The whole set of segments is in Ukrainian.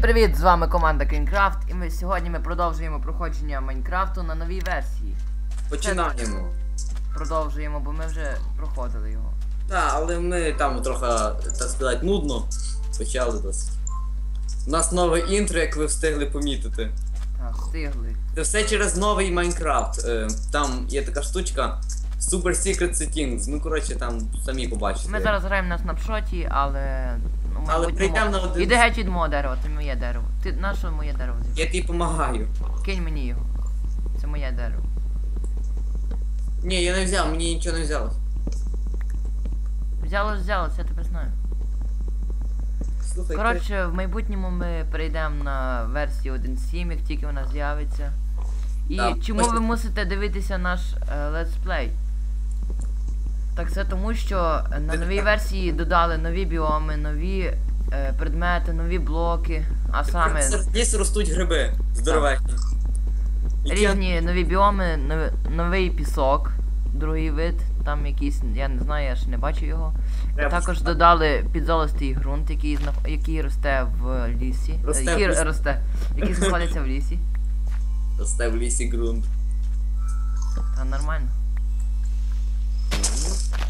Всім привіт! З вами команда Кінкрафт, і ми сьогодні ми продовжуємо проходження Майнкрафту на новій версії. Починаємо. Продовжуємо, бо ми вже проходили його. Так, але ми там трохи, так сказати, нудно почали досить. У нас нове інтро, як ви встигли помітити. Так, встигли. Це все через новий Майнкрафт. Е, Там є така штучка Super Secret Settings. Ну, коротше, там самі побачите. Ми зараз граємо на снапшоті, але. Ну, Але прийдемо на один- Іди геть від мого дерева, це моє дерево. Ти на що моє дерево? Я тобі допомагаю. Кинь мені його. Це моє дерево. Ні, я не взяв, мені нічого не взялось. Взяло ж взяло, я тепер знаю. Слухай, Коротше, в майбутньому ми перейдемо на версію 1.7, як тільки вона з'явиться. І Так, чому ви мусите дивитися наш е, летсплей? Так це тому, що на новій версії додали нові біоми, нові е, предмети, нові блоки, а саме лісу ростуть гриби. Здоровенні. Які- різні нові біоми, нови- новий пісок, другий вид, там якийсь, я не знаю, я ще не бачу його. Треба Також шукати. додали підзолистий ґрунт, який, знах- який росте в лісі. Е, Росте який в лісі. росте, який знаходиться в лісі. Росте в лісі ґрунт. Та нормально.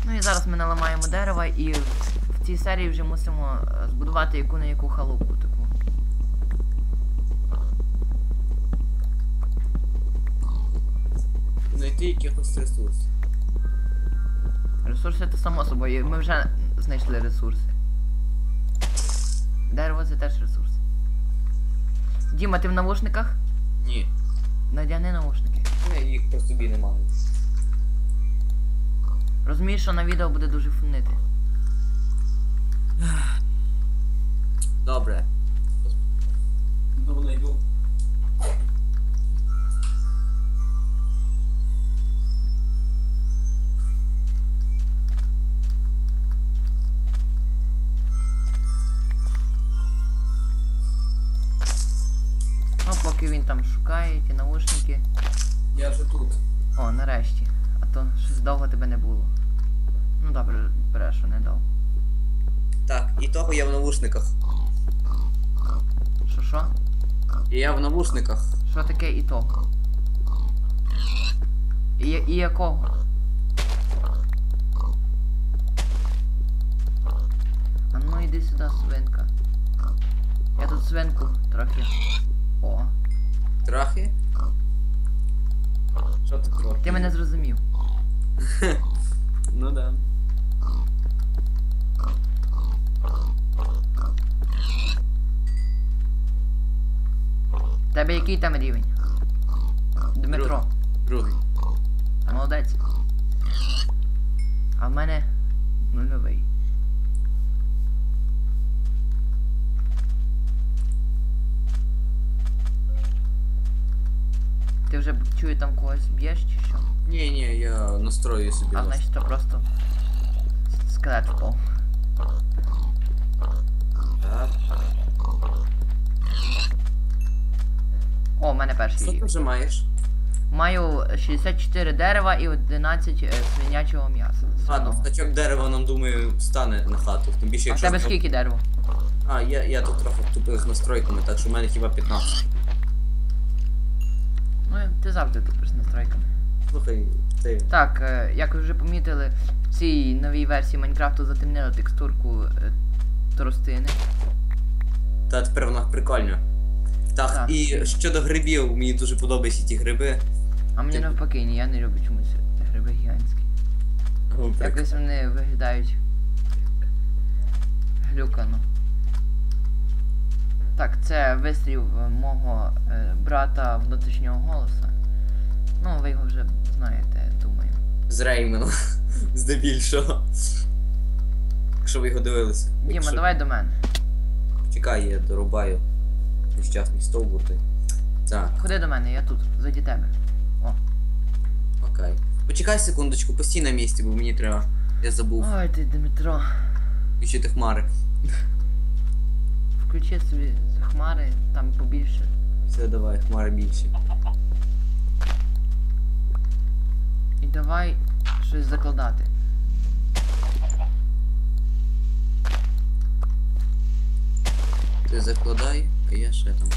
Ну і зараз ми наламаємо дерева і в, цій серії вже мусимо е, збудувати яку на яку халупу таку. Знайти якихось ресурсів. Ресурси це само собою, ми вже знайшли ресурси. Дерево це теж ресурс. Діма, ти в навушниках? Ні. Надягни навушники. Я їх про собі не маю. Розумієш, що на відео буде дуже фунити. Добре. Ну, найду. Ну, поки він там шукає ті наушники. Я вже тут. О, нарешті. А то щось довго тебе не було. Ну добре, брешу, не довго. Так, і того я в навушниках. Що що? І я в навушниках. Що таке і то? І, і якого? А ну йди сюди, свинка. Я тут свинку трохи. О, Трохи. Що ти трохи? ти мене зрозумів. Ну да. Тебе який там рівень? Дмитро. Другий. Молодець. А в мене нульовий. Ти вже чую там когось б'єш чи що? Ні, ні, я настрою собі. А значить то просто скелет впав. Так. О, в мене Що ти вже маєш? Маю 64 дерева і 11 е, свинячого м'яса. Ладно, свиного. стачок дерева нам думаю стане на хату. Тим більше А в якщо. тебе скільки дерева? А, я, я тут трохи втупив з настройками, так що в мене хіба 15. Ну, ти завжди тупиш з настройками. Слухай, ти. Так, е, як ви вже помітили, в цій новій версії Майнкрафту затемнили текстурку е, тростини. Та тепер вона прикольна. Так, Так. і щодо грибів, мені дуже подобаються ті гриби. А мені Ти- навпаки, ні, я не люблю чомусь гриби гігантські. Ну, прик- Якось вони виглядають глюкано. Так, це вистріл е, мого е, брата внутрішнього голоса. Ну, ви його вже знаєте, думаю. З Реймена. Здебільшого. Якщо ви його дивилися. Діма, Якщо- давай до мене. Чекай, я дорубаю нещасний стовбур. той. Так, Ходи до мене, я тут, заді тебе. О. окей. Почекай секундочку, постій на місці, бо мені треба. Я забув Ой ти, Дмитро. включити хмари. Включи собі хмари, там побільше. Все, давай, хмари більші. І давай щось закладати. Ти закладай. А я ще там.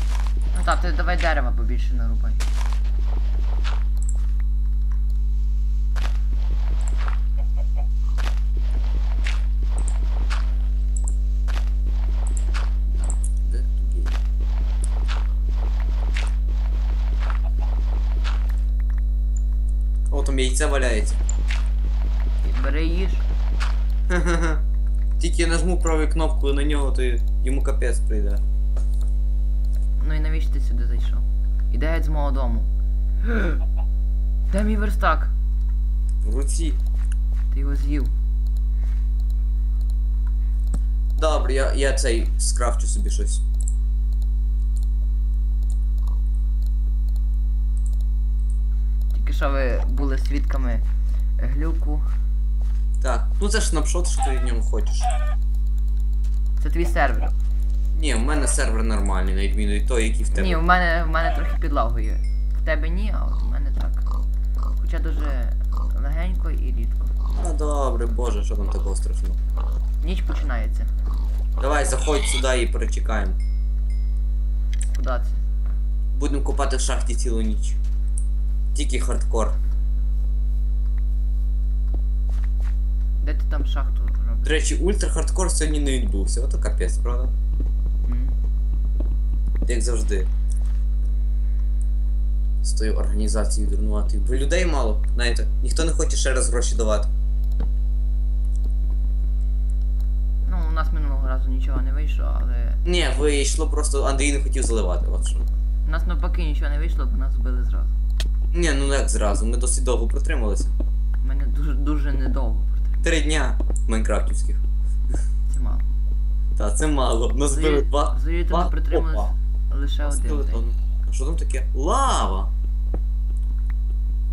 Ну так, ти давай дерева побільше нарубай. О, там яйце валяється. І Бери їж. Тільки я нажму правою кнопкою на нього, то йому капець прийде. Ну і навіщо ти сюди зайшов? Іди геть з мого дому. Де мій верстак? В руці. Ти його з'їв. Добре, я, я цей скрафчу собі щось. Тільки що ви були свідками глюку. Так, ну це ж снапшот, що ти в ньому хочеш. Це твій сервер. Ні, в мене сервер нормальний, на відміну від того, який в тебе. Ні, в мене в мене трохи підлагує. В тебе ні, а в мене так. Хоча дуже легенько і рідко. А добре, боже, що там такого страшного. Ніч починається. Давай, заходь сюди і перечекаємо. Куди це? Будемо копати в шахті цілу ніч. Тільки хардкор. Де ти там шахту робиш? До речі, ультра хардкор сьогодні не відбувся. Ото капець, правда? Як завжди. З тою організацією дурнуватою. Бо людей мало, знаєте, ніхто не хоче ще раз гроші давати. Ну, у нас минулого разу нічого не вийшло, але. Ні, вийшло, просто Андрій не хотів заливати, от що. У нас навпаки нічого не вийшло, бо нас збили зразу. Ні, ну як зразу, ми досить довго протрималися. Мене дуже дуже недовго протримали. Три дня майнкрафтівських. Це мало. Та це мало. Нас збили два. Два- ми притримались опа. Лише один день. А що там таке? Лава!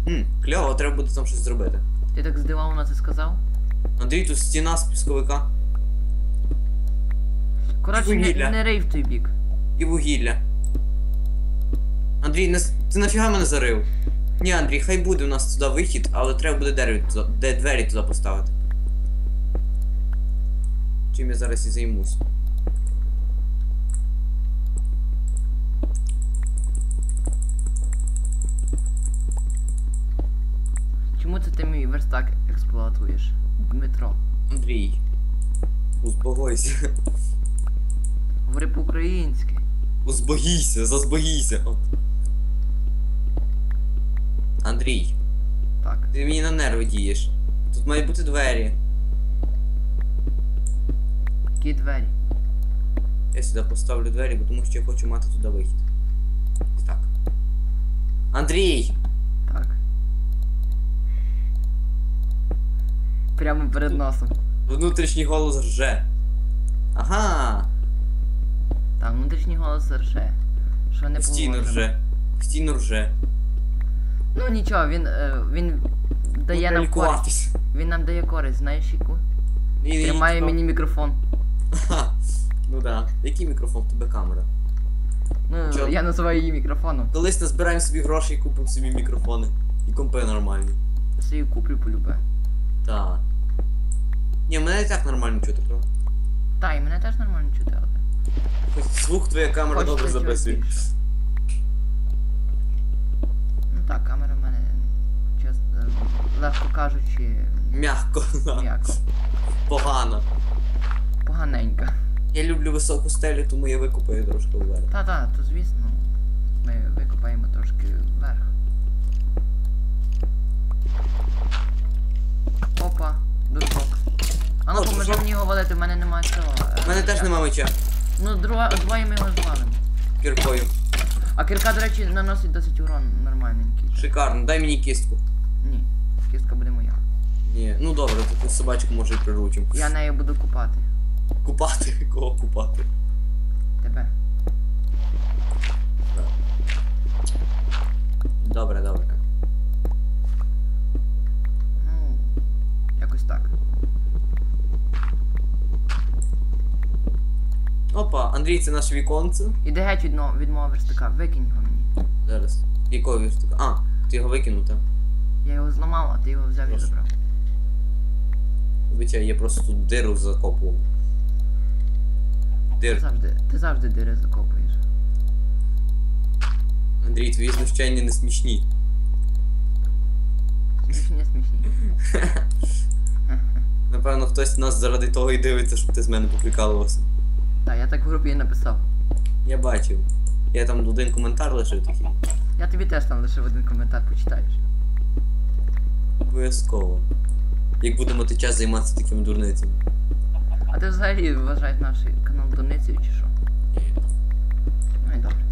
Хм, кльово, треба буде там щось зробити. Ти так здивовано це сказав? Андрій, тут стіна з пісковика Коротше, не, Вугілля. не рий в той бік. і вугілля. Андрій, не... с- ти нафіга мене зарив? Ні, Андрій, хай буде у нас туди вихід, але треба буде дерево туди, де двері туди поставити. Чим я зараз і займусь. Ти мій верстак експлуатуєш? Дмитро. Андрій. Узбогойся. Говори по-українськи. Узбогійся, зазбогійся. От. Андрій, Так. ти мені на нерви дієш. Тут мають бути двері. Які двері? Я сюди поставлю двері, бо тому що я хочу мати туди вихід. Так. Андрій! Прямо перед носом. Внутрішній голос рже. Ага! Там внутрішній голос рже. Що не Постійно поможемо. рже. Постійно рже. Ну нічого, він, е, він дає нам користь. Він нам дає користь, знаєш яку? І- і- Тримає мені мікрофон. Ну да. Який мікрофон? В тебе камера. Ну, Чо? я називаю її мікрофоном. Колись назбираємо собі гроші і купимо собі мікрофони. І компи нормальні. Я собі куплю полюбе. Так. Ні, мене і так нормально чути, правда? Та, і мене теж нормально чути, але. Хоч звук твоя камера добре чогось записує. більше. Ну так, камера в мене, чесно, легко кажучи, М'яко. да. м'яко. Погано. Поганенька. Я люблю високу стелю, тому я викупаю трошки вверх. Та-та, то звісно. Ми викопаємо трошки вверх. Опа, дурбок. А ну поможемо поможи мені його валити, в мене немає цього. У мене теж немає нема меча. Ну, друга, двоє ми його звалимо. Кіркою. А кірка, до речі, наносить досить урон нормальненький. Шикарно, дай мені кістку. Ні, кістка буде моя. Ні. Ну добре, таку собачку може і приручим. Я нею буду купати. Купати? Кого купати? Тебе. Андрій, наше віконце. Іди геть від, від мого верстака, викинь його мені. Зараз. Якого вірстика? А, ти його викинув там. Я його зламав, а ти його взяв і забрав. Вибачай, я просто тут диру закопував. Ти Дир. завжди, ти завжди дири закопуєш. Андрій, твої знущання не смішні. Смішні, смішні. Напевно, хтось нас заради того і дивиться, щоб ти з мене поприкалувався. Так, я так в групі і написав. Я бачив. Я там один коментар лишив такий. Я тобі теж там лише один коментар почитаєш. Обов'язково. Як будемо мати час займатися такими дурницями. А ти взагалі вважаєш наш канал дурницею чи що? Ну і добре.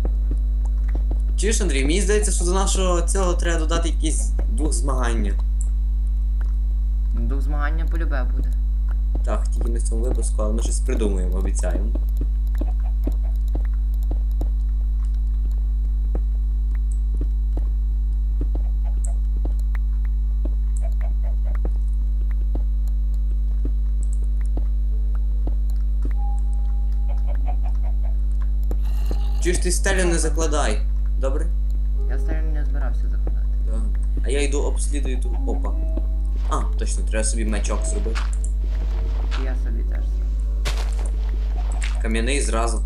Чуєш, Андрій, мені здається, що до нашого цього треба додати якісь дух змагання. До змагання полюбе буде. Так, тільки не в цьому випуску, але ми щось придумаємо, обіцяємо. Чуєш, ти стелю не закладай. Добре? Я стаю не збирався закладати. Так. А я йду обслідую ту. Опа. А, точно, треба собі мечок зробити. Я собі теж зроблю. Кам'яний зразу.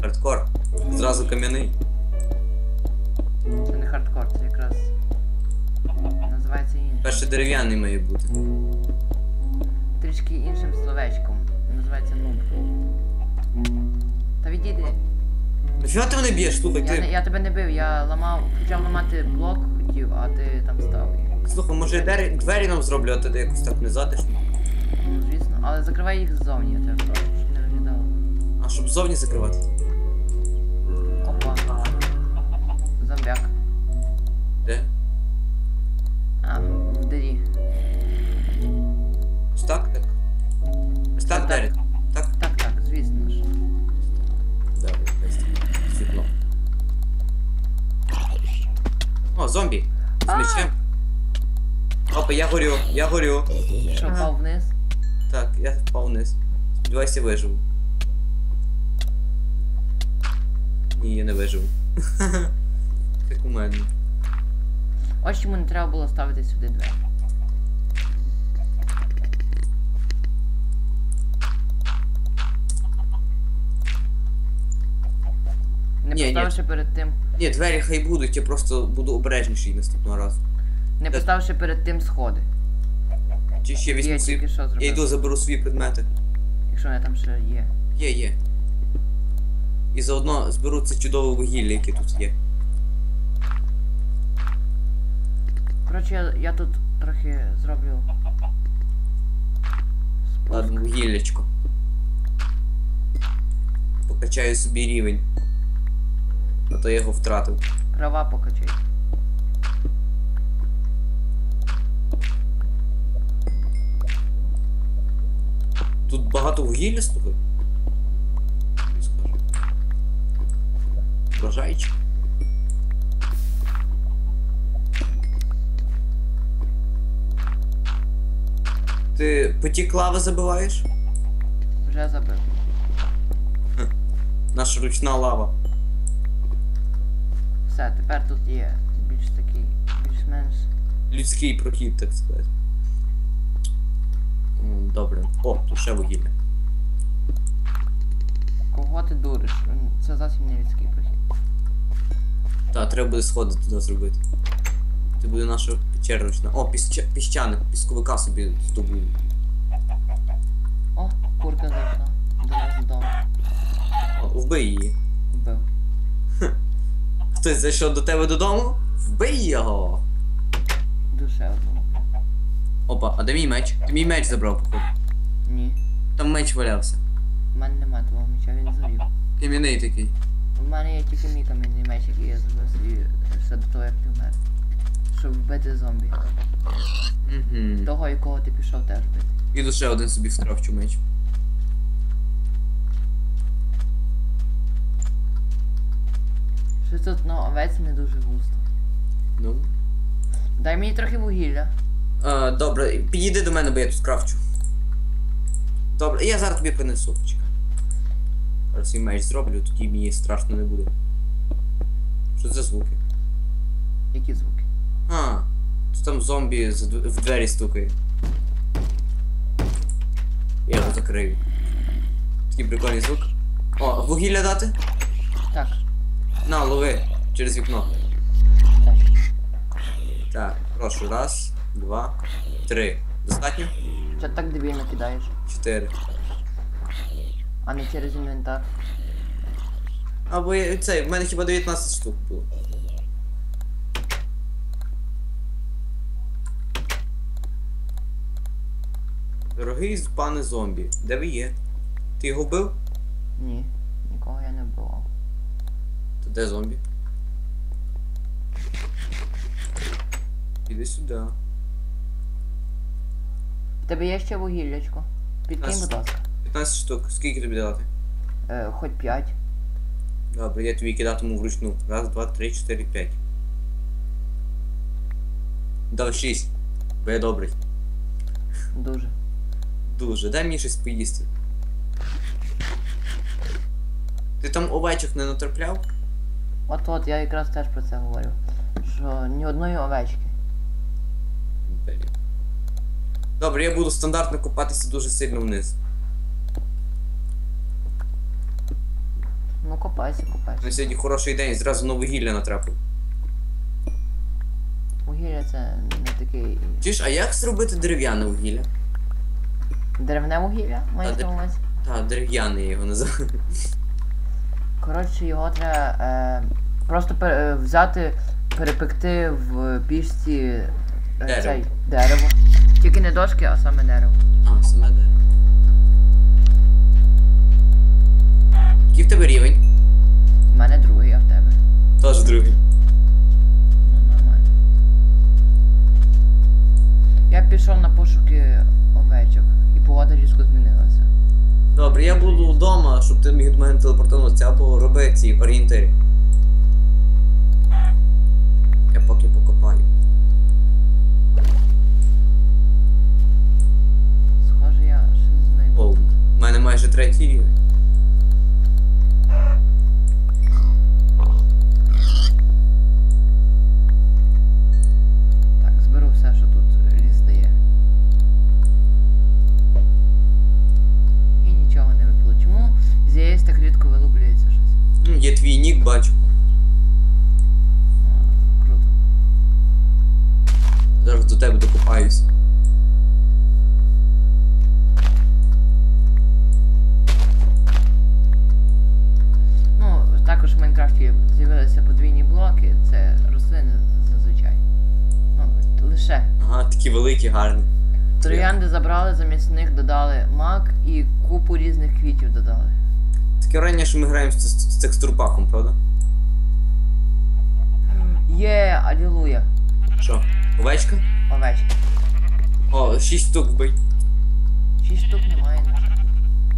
Хардкор. Зразу кам'яний. Це не хардкор, це якраз називається інше. Перше дерев'яний має бути. Трішки іншим словечком. Називається нуб. Та відійди. Нафіга ти мене б'єш? Слухай, Я, не, ти. я тебе не бив, я ламав, почав ламати блок хотів, а ти там став. І, Слухай, може я двері, двері нам зроблю, а ти якось так не затишно. Але закривай їх ззовні, я тебе прошу, щоб не виглядало. А щоб ззовні закривати. Опа. Зомбяк. Де? А, в дирі. Ось так? Так. Ось так Так, двері. Так? Так, так, звісно ж. Добре, ось світло. О, зомбі! З А! мечем. Опа, я горю, я горю. Що, впав вниз? Так, я впав вниз. Сподіваюся, виживу. Ні, я не виживу. Як у мене. Ось чому не треба було ставити сюди двері. Не Ні, ні. поставивши перед тим. Ні, двері хай будуть, я просто буду обережніший наступного разу. Не Е. поставивши перед тим сходи. Чи ще Я візьму тільки свої. що Я йду заберу свої предмети. Якщо вони там ще є. Є, є. І заодно зберу це чудове вугілля, яке тут є. Коротше, я, я тут трохи зроблю. Ладно, вугіллячко. Покачаю собі рівень. А то я його втратив. Права покачай. Тут багато вугілля слухай. Тобі Ти потік лави забиваєш? Вже забив. Наша ручна лава. Все, тепер тут є більш такий, більш-менш. Людський прохід, так сказати. Добре. О, тут ще вугілля. Кого ти дуриш? Це зовсім не людський прохід. Так, треба буде сходи туди зробити. Це буде наша печера. О, піща... піщаник, пісковика собі здобув. О, курка зайшла. До нас додому. О, вбий її. Вбив. Хтось зайшов до тебе додому? Вбий його! Душе одного. Опа, а де мій меч? Ти мій меч забрав, походу. Ні. Там меч валявся. У мене нема твого меча, він згорів. Кам'яний такий. У мене є тільки мій кам'яний меч, який я зробив собі ще до того, як ти вмер. Щоб вбити зомбі. Угу. Того, якого ти пішов теж бити. І лише один собі втравчу меч. Щось тут ну, овець не дуже густо. Ну. Дай мені трохи вугілля. А, добре, підійди до мене, бо я тут крафчу. Добре, я зараз тобі принесу, почекай. Зараз свій меч зроблю, тоді мені страшно не буде. Що це за звуки? Які звуки? А, тут там зомбі в двері стукає. Я його закрию. Такий прикольний звук. О, вугілля дати? Так. На, лови через вікно. Так, прошу, раз, два, три. Достатньо? Ти так дебільно кидаєш? Чотири. А не через інвентар. Або я- цей, в мене хіба 19 штук було. Дорогий пане зомбі, де ви є? Ти його вбив? Ні, нікого я не вбивав. То де зомбі? Іди сюди. Тебе є ще вугіллячко? Підкинь, будь ласка. 15 штук. Скільки тобі дати? Е, хоч 5. Добре, я тобі кидатиму вручну. Раз, два, три, чотири, п'ять. Дав шість. Бо я добрий. Дуже. Дуже. Дай мені щось поїсти. Ти там овечок не натрапляв? От от, я якраз теж про це говорю. Що ні одної овечки. Блін. Добре, я буду стандартно копатися дуже сильно вниз. Ну копайся, копайся. На сьогодні хороший день, зразу на вугілля натрапив. Вугілля це не такий. Чуєш, а як зробити дерев'яне вугілля? Деревне вугілля, маєш на увазі? Та, дерев'яне я його називаю. Коротше, його треба е, просто пер, е, взяти, перепекти в пічці е, Дерево. цей дерево. Тільки не дошки, а саме дерево. А, саме дерево. Який в тебе рівень? У мене другий, а в тебе. Теж другий. Ну, нормально. Я пішов на пошуки овечок, і погода різко змінилася. Добре, я буду вдома, щоб ти міг до мене телепортуватися, або роби ці орієнтири. Я поки покопаю. Схоже, я щось знайду. О, в мене майже третій рівень. Так, зберу все, що тут ліс дає. І нічого не випало. Чому з яєць так рідко вилуплюється щось? Ну, Є твій нік, бачу. Круто. Зараз до тебе докопаюсь. Майнкрафті з'явилися подвійні блоки, це рослини зазвичай. Ну, лише. Ага, такі великі, гарні. Троянди забрали, замість них додали мак і купу різних квітів додали. Таке враження, що ми граємо з, з, з текстурпаком, правда? Є, алілуя. Що? Овечка? Овечки. О, 6 штук вбий. Шість штук немає.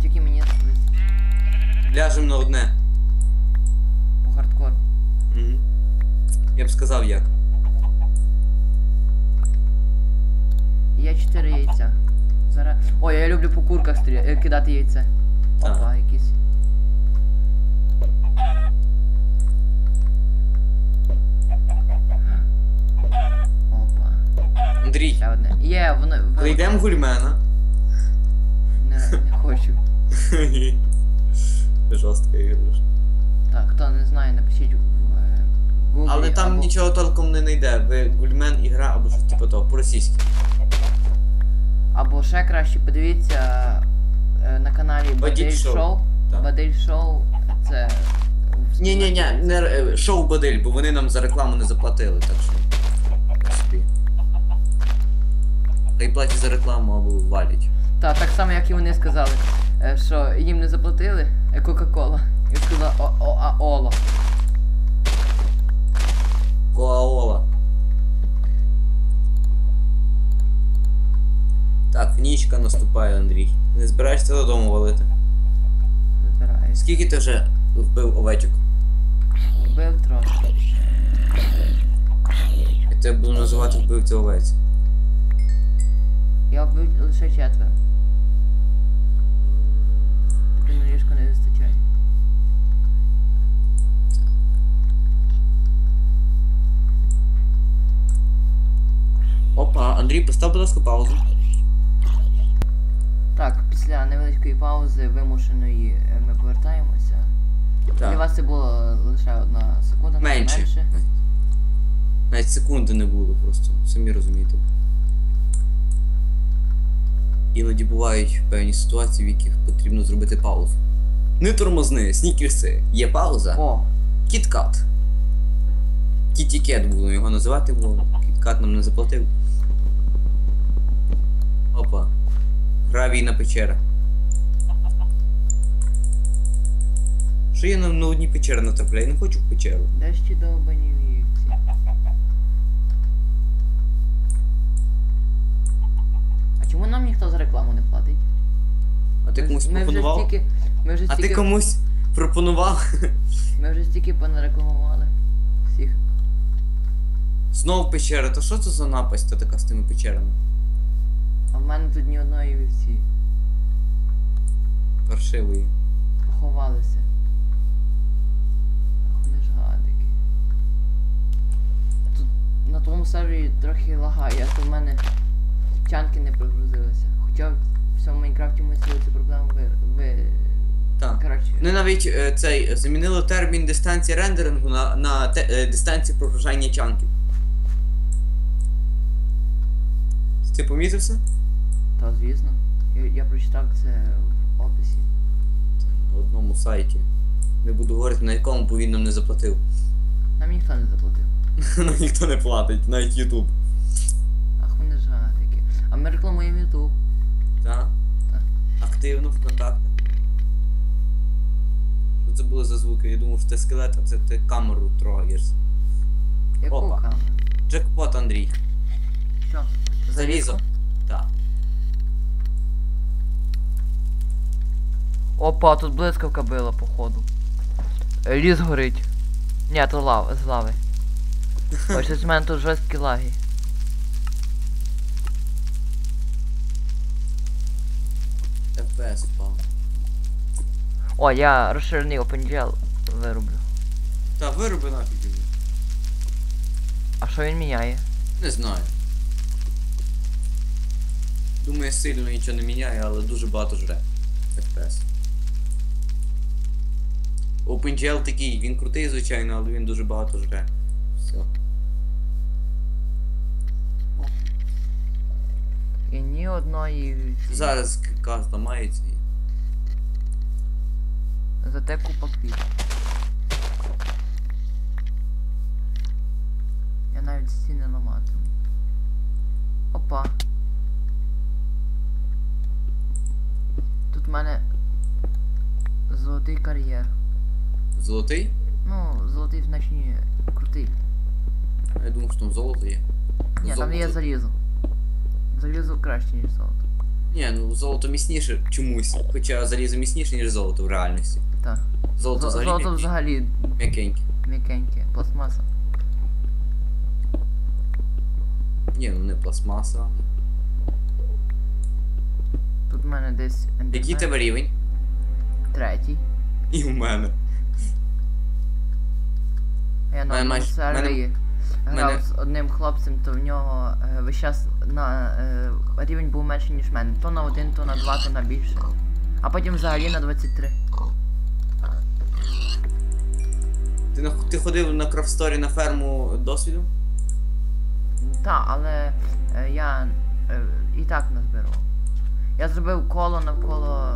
Тільки мені вистачить. Ляжем на одне. По хардкору. Угу. Я б сказав як. Є чотири яйця. Зараз. Ой, я люблю по курках стрі... е, кидати яйце. Опа, якісь. Опа. Андрій, Ще одне. Є, воно. воно- прийдемо гульмена. Не, не хочу. Жорстка ігрушка. Так, хто не знає, напишіть. Але там або, нічого толком не знайде. Ви гульмен ігра або щось типу того, по-російськи. Або ще краще подивіться е, на каналі Бадель Шоу. Бадель Шоу це. Ні, ні, ні, не е, шоу Бадель, бо вони нам за рекламу не заплатили, так що. так собі. Хай платять за рекламу або валять. Та, так само, як і вони сказали, е, що їм не заплатили Кока-Кола. І сказала о, о, а Ола. Так, наступає, Андрій. Не збираєшся додому валити. Збираюсь. Скільки ти вже вбив овечок? Вбив трошки. Я тебе буду називати вбивця овець. Я вбив лише четверо. Тобі на ліжко не вистачає. Опа, Андрій, постав, будь ласка, паузу. Так, після невеличкої паузи вимушеної е, ми повертаємося. Для вас це було лише одна секунда, Менше. менше. Навіть секунди не було просто, самі розумієте. Іноді бувають певні ситуації, в яких потрібно зробити паузу. Не тормозни, снікерси. Є пауза. О, Кіткат. Кітікет будемо його називати, бо кіткат нам не заплатив. Опа. Гравійна печера. Що я на, на одні печери натрапляю? Я не хочу в печеру. де ж ті довбані вівці? А чому нам ніхто за рекламу не платить? А ти Ми ж- комусь ми вже пропонував? стільки, ми вже А стільки, ти комусь пропонував? ми вже стільки понарекламували всіх. Знов печера, то що це за напасть та така з тими печерами? А в мене тут ні одної вівці. Паршивої. Поховалися. Ах, вони ж гадики. Тут на тому сервері трохи лагає, а то в мене чанки не прогрузилися. Хоча в всьому Майнкрафті ми цю цю проблему ви... ви... Так. Коротше, Вони навіть е, цей замінили термін дистанції рендерингу на, на те, е, дистанції прогружання чанків. Ти помітив це? Та звісно. Я, я прочитав це в описі. На одному сайті. Не буду говорити на якому, бо він нам не заплатив. Нам ніхто не заплатив. Нам ніхто не платить, навіть Ютуб. Ах, вони ж гадики. А ми рекламуємо YouTube. Так? Так. Активно в контактах. Що це було за звуки? Я думав, що це скелет, а це ти камеру трогаєш. Яку Опа. камеру? Джекпот, Андрій. Що? Залізо. Опа, тут блискавка била, походу. Ліс горить. Ні, то лав, з лави. Ось з мене тут жорсткі лаги. FPS впав. О, я розширений OpenGL вироблю. Та вироби нафіг його. А що він міняє? Не знаю. Думаю, сильно нічого не міняє, але дуже багато жре. FPS. OpenGL такий, він крутий, звичайно, але він дуже багато жре. Все. І ні одної. Зараз КК зламається і. Зате купа квітів. Я навіть стіни ламатиму. Опа. Тут в мене золотий кар'єр. Золотий? Ну, золотий значні крутий. Я думав, що там золото є. Ні, там є залізо. Залізо краще, ніж золото. Ні, ну золото міцніше чомусь. Хоча залізо міцніше, ніж золото в реальності. Так. Золото Зо- взагалі Золото взагалі м'якеньке. м'якеньке, пластмаса. Ні, ну не пластмаса. Тут в мене десь Який тебе рівень? третій. І у мене. Я на одному сервері грав мене- з одним хлопцем, то в нього е, весь час на е, рівень був менший, ніж в мене. То на один, то на два, то на більше. А потім взагалі на 23. Ти, на- ти ходив на крафсторі на ферму досвіду? Так, але е, я е, і так назбирав. Я зробив коло навколо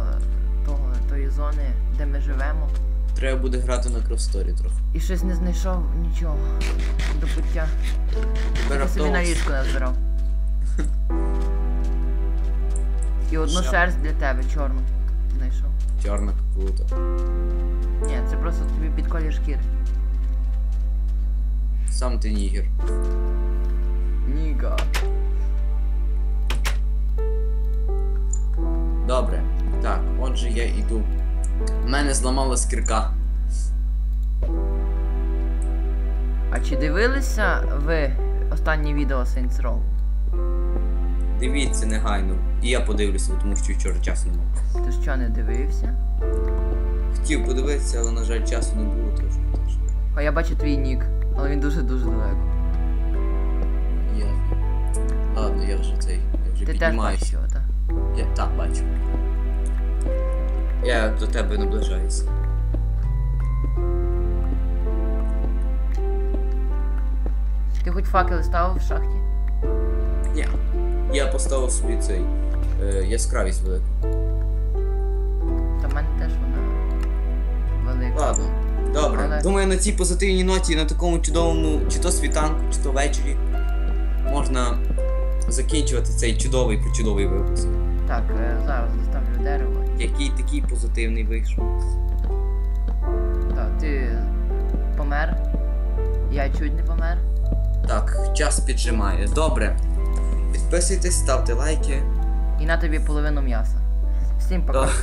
того, тої зони, де ми живемо. Треба буде грати на крафсторі трохи. І щось не знайшов нічого до пуття. Тепер Я собі на ліжку назбирав. І одну Що? шерсть для тебе, чорну. Знайшов. Чорна круто. Ні, це просто тобі під колір шкіри. Сам ти нігер. Ніга. Добре. Так, отже я йду. У мене зламалась кірка. А чи дивилися ви останнє відео Saints Row? Дивіться негайно. І я подивлюся, тому що вчора часу не було. Ти що не дивився? Хотів подивитися, але на жаль часу не було трошки. А я бачу твій нік, але він дуже-дуже далеко. Я... Ладно, я вже цей. Я вже Ти теж бачиш його, так? Я так бачу. Я до тебе наближаюся. Ти хоч факели ставив в шахті? Ні. Я поставив собі цей е, яскравість велику. Та в мене теж вона велика. Ладно. Добре. Але- Думаю, на цій позитивній ноті, на такому чудовому, чи то світанку, чи то ввечері, можна закінчувати цей чудовий причудовий випуск. Так, е, зараз доставлю дерево. Який такий позитивний вийшов. Так, ти помер. Я чуть не помер. Так, час піджимає. Добре. Підписуйтесь, ставте лайки. І на тобі половину м'яса. Всім пока. Так.